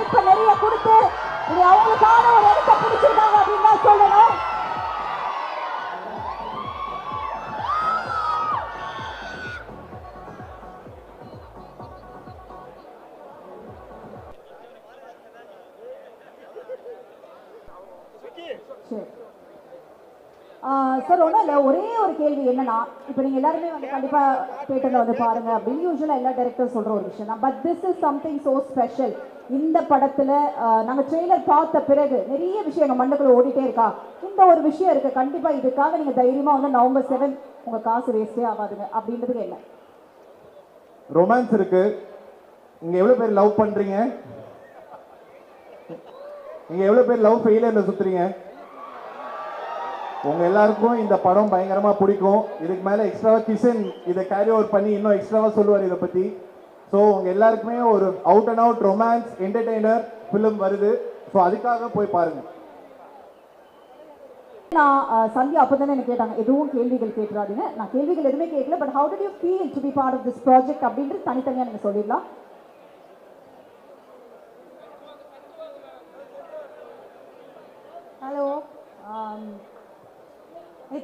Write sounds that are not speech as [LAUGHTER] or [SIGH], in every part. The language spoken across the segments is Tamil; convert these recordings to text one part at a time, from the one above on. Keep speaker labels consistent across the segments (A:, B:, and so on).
A: இப்ப நிறைய கொடுத்து இது அவங்களுக்கான ஒரு இடத்தை பிடிச்சிருக்காங்க அப்படின்னு தான் சொல்லணும். கேள்வி என்னன்னா இப்போ நீங்கள் எல்லாருமே வந்து கண்டிப்பாக தேட்டரில் வந்து பாருங்க அப்படின்னு யூஸ்வலாக எல்லா டேரக்டர் சொல்கிற ஒரு விஷயம் தான் but this is something so special இந்த படத்தில் நாங்கள் ட்ரெய்லர் பார்த்த பிறகு நிறைய விஷயம் எங்கள் மண்டக்குள்ள ஓடிட்டே இருக்கா? இந்த ஒரு விஷயம் இருக்குது கண்டிப்பாக இதுக்காக நீங்கள் தைரியமாக வந்து நவம்பர் செவன் உங்கள் காசு வேஸ்டே ஆகாதுங்க. அப்படின்றதுக்கு என்ன?
B: ரொமான்ஸ் இருக்கு. இங்க எவ்வளவு பேர் லவ் பண்றீங்க? நீங்க எவ்வளவு பேர் லவ் ஃபெயிலியர்ல சுத்துறீங்க? உங்க எல்லாருக்கும் இந்த படம் பயங்கரமா பிடிக்கும். இதுக்கு மேல எக்ஸ்ட்ராவா கிஷன் இதை கேரி ஓவர் பண்ணி இன்னும் எக்ஸ்ட்ராவா சொல்லுவார் இதை பத்தி. ஸோ உங்க எல்லாருக்குமே ஒரு out and out romance entertainer film வருது. ஸோ அதுக்காக போய் பாருங்க.
A: நான் அஹ், சந்தியா அப்போ தானே கேட்டாங்க? எதுவும் கேள்விகள் கேட்டுறாதீங்க நான் கேள்விகள் எதுவுமே கேட்கல but how did you feel to be part of this project அப்படின்றது தனித்தனியாக நீங்கள் சொல்லிடலாம்.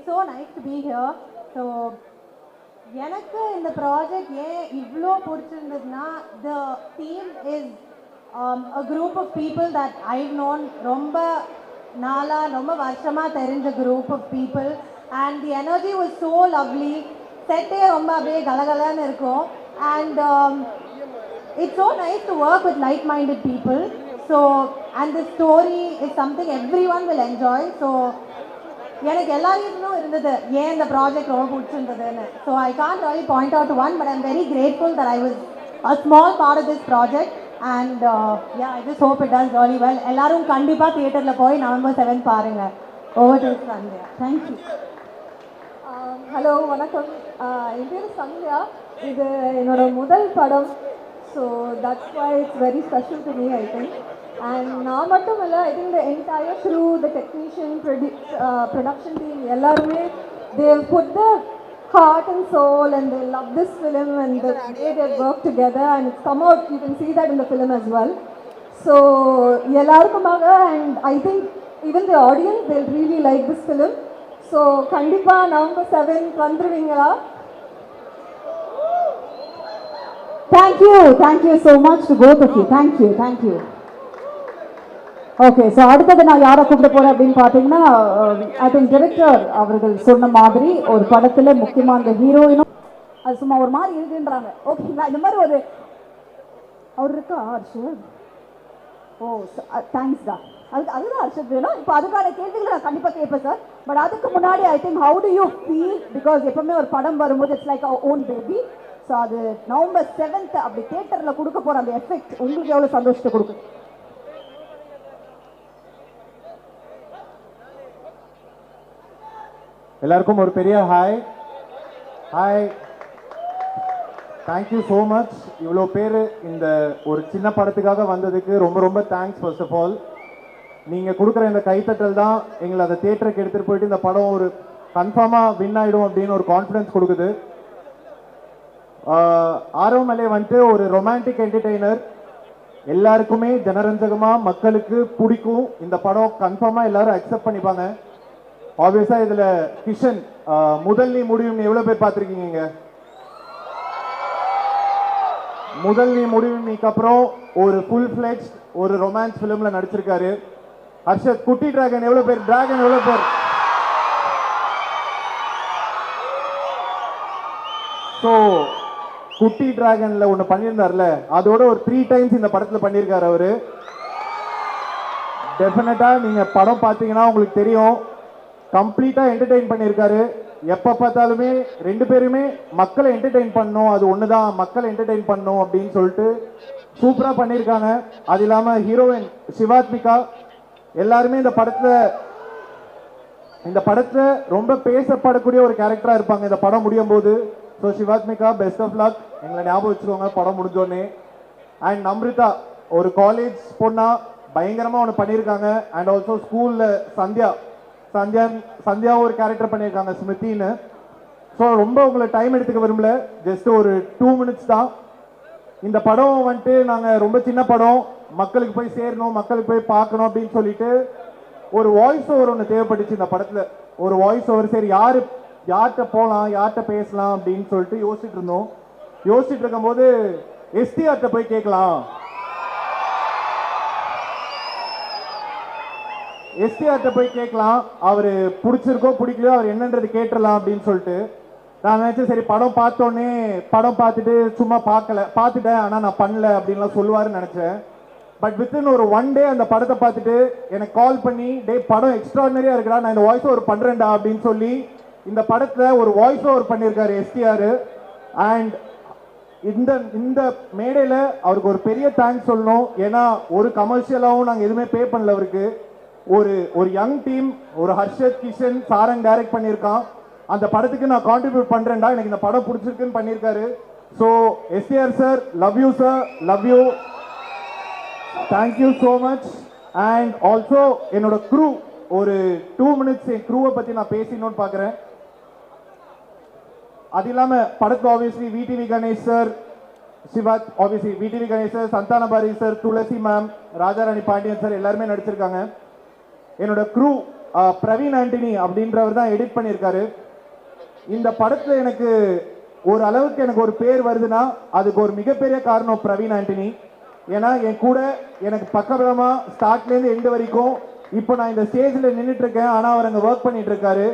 C: So nice to be here so எனக்கு இந்த ப்ராஜெக்ட் ஏன் இவ்வளோ பிடிச்சிருந்ததுன்னா the team is a group of people that I known ரொம்ப நாளாக ரொம்ப வருஷமாக தெரிஞ்ச group of people and the energy was so lovely செட்டே ரொம்ப அப்படியே கலகலன்னு இருக்கும். And it's so nice to work with with minded people so and the story is something every one will enjoy so எனக்கு எல்லா இருந்தது ஏன் இந்த ப்ராஜெக்ட் ரொம்ப பிடிச்சிருந்ததுன்னு. So I can't really point out one but I'm very grateful that I was a small part of this project and yeah I just hope it does really well எல்லாரும் கண்டிப்பாக தியேட்டரில் போய் நவம்பர் செவன் பாருங்கள் over to Sandhya thank you
D: hello um, வணக்கம். Uh, என் பேர் சந்தியா. இது என்னோட முதல் படம். So that's why it's very special to me I think and நான் மட்டும் இல்லை I think the entire through the technician ப்ரொடி production team எல்லாருமே they put the heart and soul and they love this film and the way they work together and it's come out you can see that in the film as well. So எல்லாருக்குமாக and I think even the audience they really like this film. ஸோ கண்டிப்பாக நவம்பர் செவன்த் வந்துருவீங்களா?
A: Thank you thank you so much to both of you thank you thank you okay so அடுத்தது நான் யாரை கூப்பிட போகிறேன் அப்படின்னு பார்த்தீங்கன்னா ஐ திங்க் டிரெக்டர் அவர்கள் சொன்ன மாதிரி ஒரு படத்தில் முக்கியமாக அந்த ஹீரோயினும் அது சும்மா ஒரு மாதிரி இருக்குன்றாங்க. ஓகேங்களா இந்த மாதிரி ஒரு அவர் இருக்கா ஹர்ஷத் ஓ தேங்க்ஸ் தான் அதுக்கு அதுதான் ஹர்ஷத் வேணும். இப்போ அதுக்கான கேள்விகளை நான் கண்டிப்பாக கேட்பேன் சார் பட் அதுக்கு முன்னாடி I think how do you feel because எப்பவுமே ஒரு படம் வரும்போது it's like own baby so அது நவம்பர் செவன்த் அப்படி தேட்டரில் கொடுக்க போகிற அந்த எஃபெக்ட் உங்களுக்கு எவ்வளோ சந்தோஷத்தை கொடுக்குது
B: எல்லாருக்கும் ஒரு பெரிய hi hi thank you so much இவ்வளோ பேர் இந்த ஒரு சின்ன படத்துக்காக வந்ததுக்கு ரொம்ப ரொம்ப தேங்க்ஸ் ஃபர்ஸ்ட் ஆஃப் ஆல் நீங்கள் கொடுக்குற இந்த கைத்தட்டல் தான் எங்களை அந்த தேட்டருக்கு எடுத்துகிட்டு போயிட்டு இந்த படம் ஒரு கன்ஃபார்மாக வின் ஆகிடும் அப்படின்னு ஒரு கான்ஃபிடன்ஸ் கொடுக்குது. ஆரோமலை வந்துட்டு ஒரு ரொமான்டிக் என்டர்டெய்னர் எல்லாருக்குமே ஜனரஞ்சகமாக மக்களுக்கு பிடிக்கும். இந்த படம் கன்ஃபார்மாக எல்லாரும் அக்செப்ட் பண்ணிப்பாங்க. ஆப்வியஸாக இதில் கிஷன் முதல் நீ முடியும் எவ்வளோ பேர் பார்த்துருக்கீங்க? முதல் நீ முடியும் நீக்கு அப்புறம் ஒரு ஃபுல் ஃபிளெக்ஸ் ஒரு ரொமான்ஸ் ஃபிலிமில் நடிச்சிருக்காரு. ஹர்ஷத் குட்டி டிராகன் எவ்வளோ பேர்? டிராகன் எவ்வளோ பேர்? ஸோ குட்டி டிராகன்ல ஒன்று பண்ணியிருந்தார்ல அதோட ஒரு த்ரீ டைம்ஸ் இந்த படத்தில் பண்ணியிருக்காரு அவரு. டெஃபினட்டா நீங்க படம் பார்த்தீங்கன்னா உங்களுக்கு தெரியும். கம்ப்ளீட்டா என்டர்டெயின் பண்ணியிருக்காரு எப்ப பார்த்தாலுமே ரெண்டு பேருமே மக்களை என்டர்டெயின் பண்ணும். அது ஒண்ணுதான் மக்களை என்டர்டெயின் பண்ணும் அப்படின்னு சொல்லிட்டு சூப்பரா பண்ணியிருக்காங்க அது இல்லாம ஹீரோயின் சிவாத்மிகா எல்லாருமே இந்த படத்துல இந்த படத்துல ரொம்ப பேசப்படக்கூடிய ஒரு கேரக்டரா இருப்பாங்க. இந்த படம் முடியும் போது. So Shivathmika best of luck எங்களை ஞாபகம் வச்சுக்கோங்க படம் முடிஞ்சோடனே. அண்ட் நம்ரிதா ஒரு காலேஜ் பொண்ணா பயங்கரமா ஒன்று பண்ணியிருக்காங்க அண்ட் ஆல்சோ ஸ்கூல்ல சந்தியா சந்தியா சந்தியா ஒரு கேரக்டர் பண்ணியிருக்காங்க ஸ்மிருதின்னு ஸோ ரொம்ப உங்களை டைம் எடுத்துக்க விரும்பல. ஜஸ்ட் ஒரு டூ மினிட்ஸ் தான். இந்த படம் வந்துட்டு நாங்கள் ரொம்ப சின்ன படம். மக்களுக்கு போய் சேரணும் மக்களுக்கு போய் பார்க்கணும் அப்படின்னு சொல்லிட்டு ஒரு வாய்ஸ் ஓவர் ஒன்று தேவைப்பட்டுச்சு இந்த படத்தில். ஒரு வாய்ஸ் ஓவர் சரி யார் யார்கிட்ட போகலாம் யார்கிட்ட பேசலாம் அப்படின்னு சொல்லிட்டு யோசிச்சுட்டு இருந்தோம். யோசிச்சுட்டு இருக்கும்போது எஸ்டிஆர்கிட்ட போய் கேட்கலாம். எஸ்டிஆர்ட்ட போய் கேட்கலாம். அவர் பிடிச்சிருக்கோ பிடிக்கலையோ அவர் என்னன்றது கேட்டுடலாம் அப்படின்னு சொல்லிட்டு. நான் நினைச்சேன் சரி படம் பார்த்தோன்னே படம் பார்த்துட்டு சும்மா பார்க்கல. பார்த்துட்டேன் ஆனால் நான் பண்ணல அப்படின்லாம் சொல்லுவாருன்னு நினச்சேன். பட் வித்தின் ஒரு ஒன் டே அந்த படத்தை பார்த்துட்டு எனக்கு கால் பண்ணி டே படம் எக்ஸ்ட்ராடனரியாக இருக்குடா நான் இந்த வாய்ஸ் ஓவர் பண்ணுறேன்டா அப்படின்னு சொல்லி இந்த படத்தில் ஒரு வாய்ஸ் ஓவர் பண்ணியிருக்காரு எஸ்டிஆர். அண்ட் இந்த இந்த மேடையில் அவருக்கு ஒரு பெரிய தேங்க்ஸ் சொல்லணும். ஏன்னா ஒரு கமர்ஷியலாகவும் நாங்கள் எதுவுமே பே பண்ணல அவருக்கு. ஒரு ஒரு யங் டீம் ஒரு ஹர்ஷத் கிஷன் சாரங் டைரக்ட் பண்ணியிருக்கான். அந்த படத்துக்கு நான் கான்ட்ரிபியூட் பண்ணுறேன்டா எனக்கு இந்த படம் பிடிச்சிருக்குன்னு பண்ணியிருக்காரு. So STR sir love you sir love you thank you so much and also என்னோட க்ரூ ஒரு டூ மினிட்ஸ் என் க்ரூவை பற்றி நான் பேசணும்னு பார்க்குறேன் அது இல்லாம படத்துல obviously VTV Ganesh sir Siva obviously VTV Ganesh sir Santhanabari sir Thulasi ma'am Rajarani Pandian sir எல்லாருமே நடிச்சிருக்காங்க. என்னோட க்ரூ பிரவீன் ஆண்டனி அப்படின்றவர் தான் எடிட் பண்ணியிருக்காரு. இந்த படத்தில் எனக்கு ஒரு அளவுக்கு எனக்கு ஒரு பேர் வருதுன்னா அதுக்கு ஒரு மிகப்பெரிய காரணம் பிரவீன் ஆண்டனி. ஏன்னா என் கூட எனக்கு பக்கபலமாக ஸ்டார்ட்லேருந்து எண்டு வரைக்கும் இப்போ நான் இந்த ஸ்டேஜில் நின்றுட்டு இருக்கேன் ஆனால் அவர் அங்கே ஒர்க் பண்ணிட்டு இருக்காரு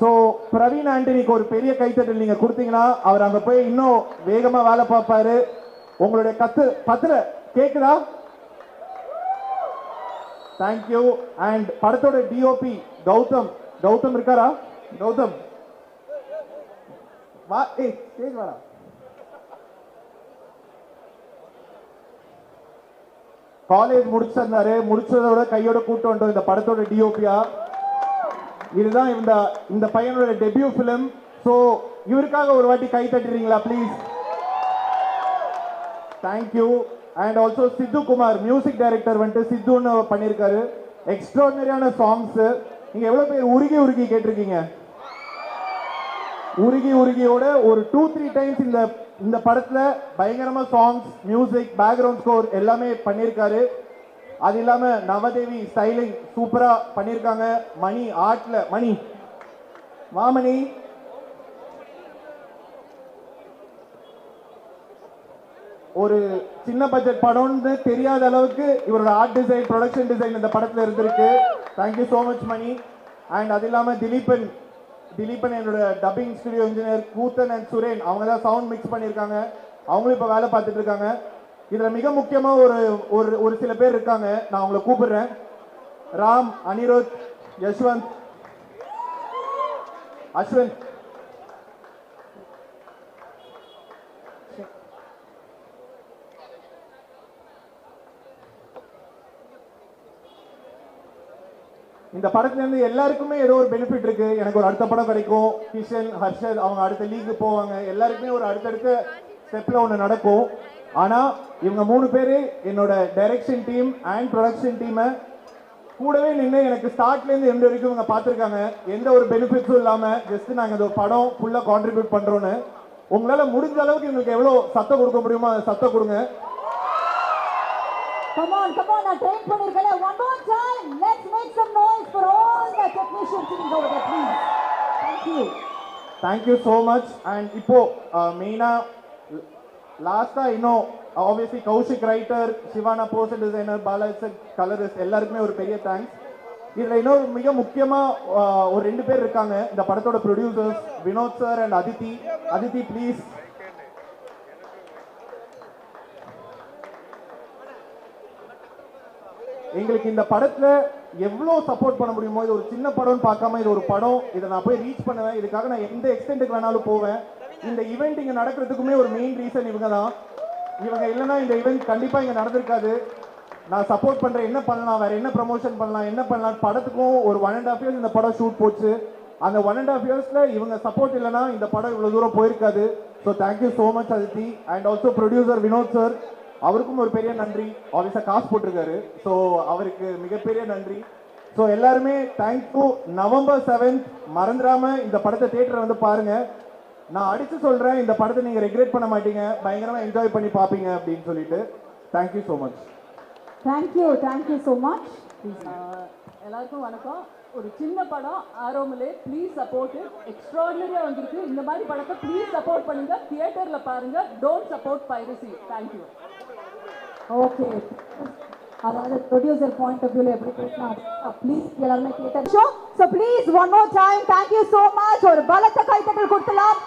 B: ஸோ பிரவீன் ஆண்டனிக்கு ஒரு பெரிய கைத்தட்டல் நீங்கள் கொடுத்தீங்கன்னா அவர் அங்கே போய் இன்னும் வேகமாக வேலை பார்ப்பாரு. உங்களுடைய கத்து கத்துல கேட்குதா தேங்க்யூ அண்ட் படத்தோட டிஓபி கௌதம் கௌதம் இருக்காரா கௌதம் வா ஏய் ஸ்டேஜ் வாடா காலேஜ் முடிச்சிருந்தாரு. முடிச்சதோட கையோட கூட்டு வந்துட்டோம். இந்த படத்தோட டிஓபியா இதுதான் இந்த இந்த பையனோட டெபியூ ஃபிலிம் ஸோ இவருக்காக ஒரு வாட்டி கை தட்டுறீங்களா please thank you and also Siddhu Kumar music director வந்துட்டு சித்துன்னு பண்ணியிருக்காரு எக்ஸ்ட்ராடனரியான சாங்ஸ் நீங்க எவ்வளவு பேர் உருகி உருகி கேட்டிருக்கீங்க? உருகி உருகியோட ஒரு டூ த்ரீ டைம்ஸ் இந்த இந்த படத்துல பயங்கரமா சாங்ஸ் மியூசிக் பேக்ரவுண்ட் ஸ்கோர் எல்லாமே பண்ணியிருக்காரு அது இல்லாம நவதேவி ஸ்டைலிங் சூப்பரா பண்ணியிருக்காங்க மணி ஆர்ட்ல மணி. மாமணி. ஒரு சின்ன பட்ஜெட் படம்னு தெரியாத அளவுக்கு இவரோட ஆர்ட் டிசைன் ப்ரொடக்ஷன் டிசைன் இந்த படத்தில் இருந்திருக்கு. Thank you so much Mani. And அது இல்லாமல் திலீபன் திலீபன் என்னோட dubbing studio engineer Koothan and Suren அவங்க தான் சவுண்ட் மிக்ஸ் பண்ணியிருக்காங்க. அவங்களும் இப்போ வேலை பார்த்துட்டு இருக்காங்க. இதில் மிக முக்கியமாக ஒரு ஒரு ஒரு சில பேர் இருக்காங்க. நான் அவங்கள கூப்பிடுறேன். ராம் அனிருத் யஷ்வந்த். அஸ்வந்த் இந்த படத்துலேருந்து எல்லாருக்குமே ஏதோ ஒரு பெனிஃபிட் இருக்கு. எனக்கு ஒரு அடுத்த படம் கிடைக்கும். கிஷன் ஹர்ஷத் அவங்க அடுத்த லீக்கு போவாங்க. எல்லாருக்குமே ஒரு அடுத்தடுத்த ஸ்டெப்பில் ஒன்று நடக்கும். ஆனால் இவங்க மூணு பேர் என்னோட டைரக்ஷன் டீம் அண்ட் ப்ரொடக்ஷன் டீமை கூடவே நின்று எனக்கு ஸ்டார்ட்லேருந்து எந்த வரைக்கும் இவங்க பார்த்துருக்காங்க. எந்த ஒரு பெனிஃபிட்ஸும் இல்லாமல் ஜஸ்ட் நாங்கள் இந்த படம் ஃபுல்லாக கான்ட்ரிபியூட் பண்ணுறோன்னு உங்களால் முடிஞ்ச அளவுக்கு எங்களுக்கு எவ்வளோ சத்தம் கொடுக்க முடியுமோ அதை சத்தம் கொடுங்க.
A: Come on, come on, நான் ட்ரெயின் பண்ணிருக்கேன் one more time. Let's make some noise for all the technicians sitting over there please. Thank you.
B: Thank thank you so much and இப்போ மெயினாக லாஸ்ட்டாக இன்னும் obviously Koushik writer Sivana poster designer Balaji colourist எல்லாருக்குமே ஒரு பெரிய தேங்க்ஸ் இதில் இன்னொரு மிக முக்கியமாக uh, ஒரு ரெண்டு பேர் இருக்காங்க. இந்த படத்தோட producers Vinod sir and Aditi Aditi please எங்களுக்கு இந்த படத்துல எவ்வளோ சப்போர்ட் பண்ண முடியுமோ இது ஒரு சின்ன படம்னு பார்க்காம இது ஒரு படம். இதை நான் போய் ரீச் பண்ணுவேன். இதுக்காக நான் எந்த எக்ஸ்டென்ட்டுக்கு வேணாலும் போவேன். இந்த ஈவெண்ட் இங்கே நடக்கிறதுக்குமே ஒரு மெயின் ரீசன் இவங்க தான் இவங்க இல்லைன்னா இந்த ஈவெண்ட் கண்டிப்பாக இங்கே நடந்திருக்காது. நான் சப்போர்ட் பண்ணுறேன் என்ன பண்ணலாம்? வேற என்ன ப்ரமோஷன் பண்ணலாம்? என்ன பண்ணலாம் படத்துக்கும் ஒரு ஒன் அண்ட் ஆஃப் இயர்ஸ் இந்த படம் ஷூட் போச்சு. அந்த ஒன் அண்ட் ஆஃப் இயர்ஸில் இவங்க சப்போர்ட் இல்லைன்னா இந்த படம் இவ்வளோ தூரம் போயிருக்காது. So thank you so much Aditi and also producer Vinod sir அவருக்கும் ஒரு பெரிய நன்றி. ஆஃபீஸாக காசு போட்டிருக்காரு. ஸோ அவருக்கு மிகப்பெரிய நன்றி. ஸோ எல்லாருமே தேங்க்யூ நவம்பர் செவன்த் மறந்துடாம இந்த படத்தை தேட்டரில் வந்து பாருங்க. நான் அடிச்சு சொல்றேன் இந்த படத்தை நீங்க ரெக்ரெட் பண்ண மாட்டீங்க. பயங்கரமா என்ஜாய் பண்ணி பார்ப்பீங்க அப்படின்னு சொல்லிட்டு. Thank you so much
A: thank you thank you so much
E: எல்லாருக்கும் வணக்கம். ஒரு சின்ன படம் ஆரோமலே ப்ளீஸ் சப்போர்ட் எக்ஸ்ட்ராடினரியாக வந்திருக்கு. இந்த மாதிரி படத்தை ப்ளீஸ் சப்போர்ட் பண்ணுங்க. தியேட்டரில் பாருங்க. Don't support piracy thank you
A: okay அதாவது ப்ரொடியூசர் பாயிண்ட் ஆஃப் வியூல எப்படி பேசினா ப்ளீஸ் எல்லாருமே கேட்ட show so please one more time thank you so much ஒரு பலத்த கைத்தட்டல் கொடுக்கலாம்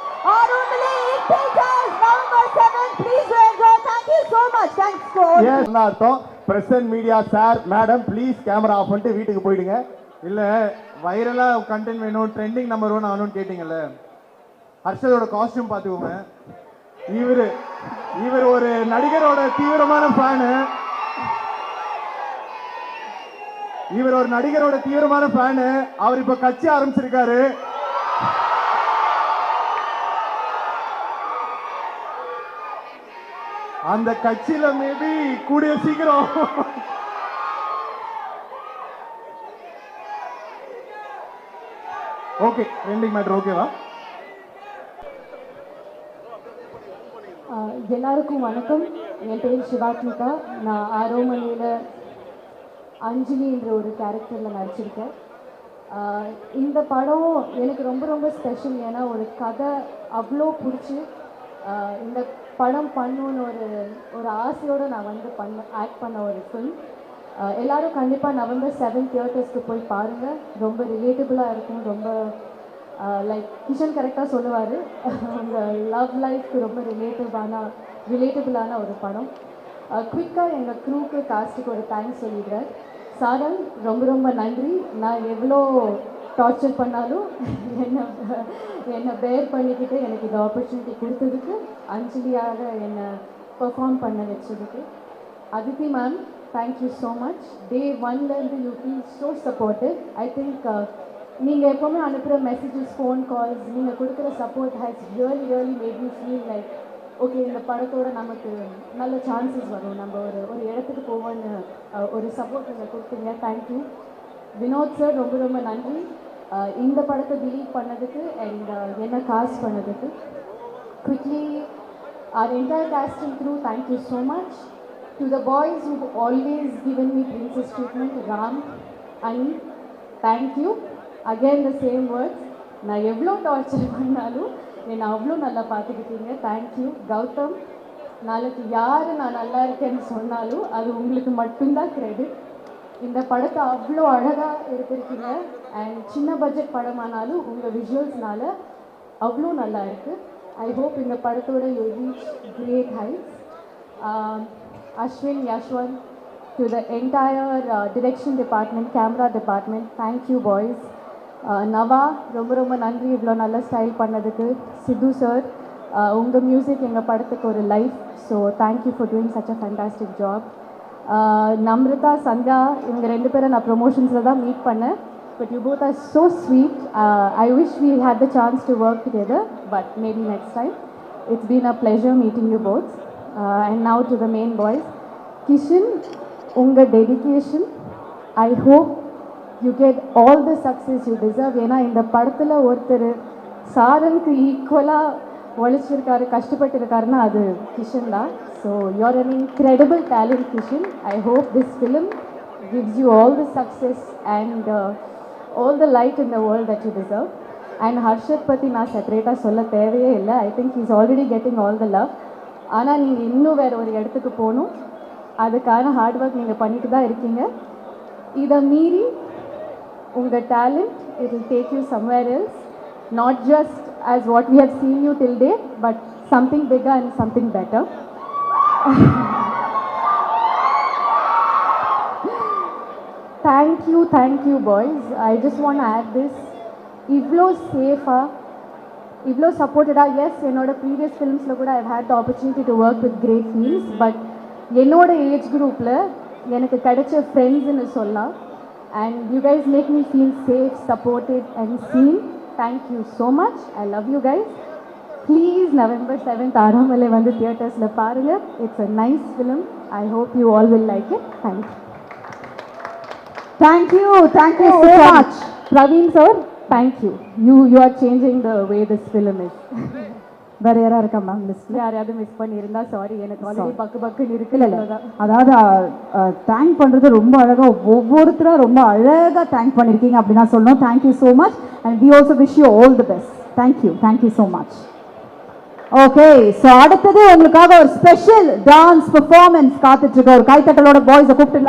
B: அர்த்தம். Present media sir madam please camera off பண்ணிட்டு வீட்டுக்கு போயிடுங்க. இல்ல வைரலா கண்டென்ட் வேணும் ட்ரெண்டிங் நம்பர் ஒன் ஆகணும்னு கேட்டீங்கல்ல. ஹர்ஷதோட காஸ்டியூம் பார்த்துக்கோங்க. இவர் இவர் ஒரு நடிகரோட தீவிரமான ஃபேனு இவர் ஒரு நடிகரோட தீவிரமான ஃபேனு அவர் இப்ப கட்சி ஆரம்பிச்சிருக்காரு. அந்த கட்சியில மேபி கூடிய சீக்கிரம். ஓகே ரெண்டிங் மேட்ரு ஓகேவா
F: எல்லாருக்கும் வணக்கம். என் பேர் சிவாத்மிகா நான் ஆரோமணியில் அஞ்சலின்ற ஒரு கேரக்டரில் நடிச்சிருக்கேன். இந்த படம் எனக்கு ரொம்ப ரொம்ப ஸ்பெஷல் ஏன்னா ஒரு கதை அவ்வளோ பிடிச்சி இந்த படம் பண்ணணுன்னு ஒரு ஒரு ஆசையோடு நான் வந்து பண்ண ஆக்ட் பண்ண ஒரு ஃபில்ம் எல்லோரும் கண்டிப்பாக நவம்பர் செவன் தியேட்டர்ஸ்க்கு போய் பாருங்கள் ரொம்ப ரிலேட்டபுளாக இருக்கும். ரொம்ப லைக் கிஷன் கரெக்டாக சொல்லுவார். அந்த லவ் லைஃப்க்கு ரொம்ப ரிலேட்டிவான ரிலேட்டபிளான ஒரு படம். Uh, குயிக்காக எங்கள் க்ரூக்கு காஸ்ட்டுக்கு ஒரு தேங்க்ஸ் சொல்லிடுறேன் சாரல் ரொம்ப ரொம்ப நன்றி. நான் எவ்வளோ டார்ச்சர் பண்ணாலும் என்னை என்னை பேர் பண்ணிக்கிட்டு எனக்கு இந்த ஆப்பர்ச்சுனிட்டி கொடுத்ததுக்கு அஞ்சலியாக என்னை பெர்ஃபார்ம் பண்ண வச்சதுக்கு. Aditi ma'am thank you so much day ஒன்லேருந்து you feel so supportive I think நீங்கள் எப்போவுமே அனுப்புகிற மெசேஜஸ் ஃபோன் கால்ஸ் நீங்கள் கொடுக்குற support has really really made me feel like okay இந்த படத்தோட நமக்கு நல்ல சான்சஸ் வரும். நம்ம ஒரு ஒரு இடத்துக்கு போவோம்னு ஒரு சப்போர்ட் நீங்கள் கொடுத்தீங்க. தேங்க்யூ வினோத் சார் ரொம்ப ரொம்ப நன்றி. இந்த படத்தை பிலீவ் பண்ணதுக்கு அண்ட் என்ன காஸ்ட் பண்ணதுக்கு. Quickly our entire casting through thank you so much to the boys who always given me princess treatment Ram and thank you ani thank you again the same words. நான் எவ்வளோ டார்ச்சர் பண்ணாலும் என்னை அவ்வளோ நல்லா பார்த்துக்கிட்டீங்க தேங்க்யூ கௌதம் நாளைக்கு யார் நான் நல்லா இருக்கேன்னு சொன்னாலும் அது உங்களுக்கு மட்டும்தான் கிரெடிட் இந்த படத்தை அவ்வளோ அழகாக எடுத்திருக்கீங்க அண்ட் சின்ன பட்ஜெட் படமானாலும் உங்கள் விஷுவல்ஸ்னால அவ்வளோ நல்லா இருக்குது ஐ ஹோப் இந்த படத்தோட you reach great heights Ashwin Yashwanth to the entire direction department camera department thank you boys நவா ரொம்ப ரொம்ப நன்றி இவ்வளோ நல்ல ஸ்டைல் பண்ணதுக்கு. சித்து சார் உங்கள் மியூசிக் எங்கள் படத்துக்கு ஒரு life so thank you for doing such a fantastic job Namrita Sandhya இவங்க ரெண்டு பேரை நான் ப்ரொமோஷன்ஸில் தான் மீட் பண்ணேன். But you both are so sweet I wish we had the chance to work together but maybe next time it's been a pleasure meeting you both and now to the main boys Kishan உங்கள் dedication I hope you get all the success you deserve ஏன்னா இந்த படத்தில் ஒருத்தர் சாரனுக்கு ஈக்குவலாக உழைச்சிருக்காரு கஷ்டப்பட்டு இருக்காருன்னா அது கிஷன் தான். So you're an incredible talent Kishan I hope this film gives you all the success and uh, all the light in the world that you deserve. And Harshad பற்றி நான் செப்பரேட்டாக சொல்ல தேவையே இல்லை. I think is already getting all the love ஆனால் நீங்கள் இன்னும் வேறு ஒரு இடத்துக்கு போகணும். அதுக்கான ஹார்ட் ஒர்க் நீங்கள் பண்ணிட்டு தான் இருக்கீங்க. இதை மீறி உங்கள் talent it will take you somewhere else not just as what we have seen you till day but something bigger and something better thank you thank you boys I just want add this இவ்வளோ சேஃபாக இவ்வளோ சப்போர்ட்டடாக எஸ் என்னோட ப்ரீவியஸ் ஃபிலிம்ஸில் கூட I had the opportunity to work with great feels but என்னோட ஏஜ் குரூப்பில் எனக்கு கிடைச்ச ஃப்ரெண்ட்ஸ்னு சொல்லலாம். And you guys make me feel safe, supported and seen. Thank you so much. I love you guys. Please, November 7th, Aramale Vandu Theatres La Parilla. It's a nice film. I hope you all will like it.
A: Thank you. Thank you. Thank you so much.
F: Praveen sir, thank you. You, you are changing the way this film is. [LAUGHS]
A: வேற யாரா இருக்கா மேம் லிஸ்ட்ல
F: யாரையாவது மிஸ் பண்ணியிருந்தா சாரி எனக்கு ஆல்ரெடி பக்கு பக்குன்னு இருக்கு
A: இல்ல. அதாவது தேங்க் பண்றது ரொம்ப அழகா ஒவ்வொருத்தரா ரொம்ப அழகா தேங்க் பண்ணிருக்கீங்க அப்படின்னு நான் சொல்லணும். Thank you so much and we also wish you all the best thank you thank you so much okay so அடுத்தது உங்களுக்காக ஒரு ஸ்பெஷல் டான்ஸ் பெர்ஃபார்மன்ஸ் காத்துட்டு இருக்க ஒரு கைத்தட்டலோட பாய்ஸை கூப்பிட்டு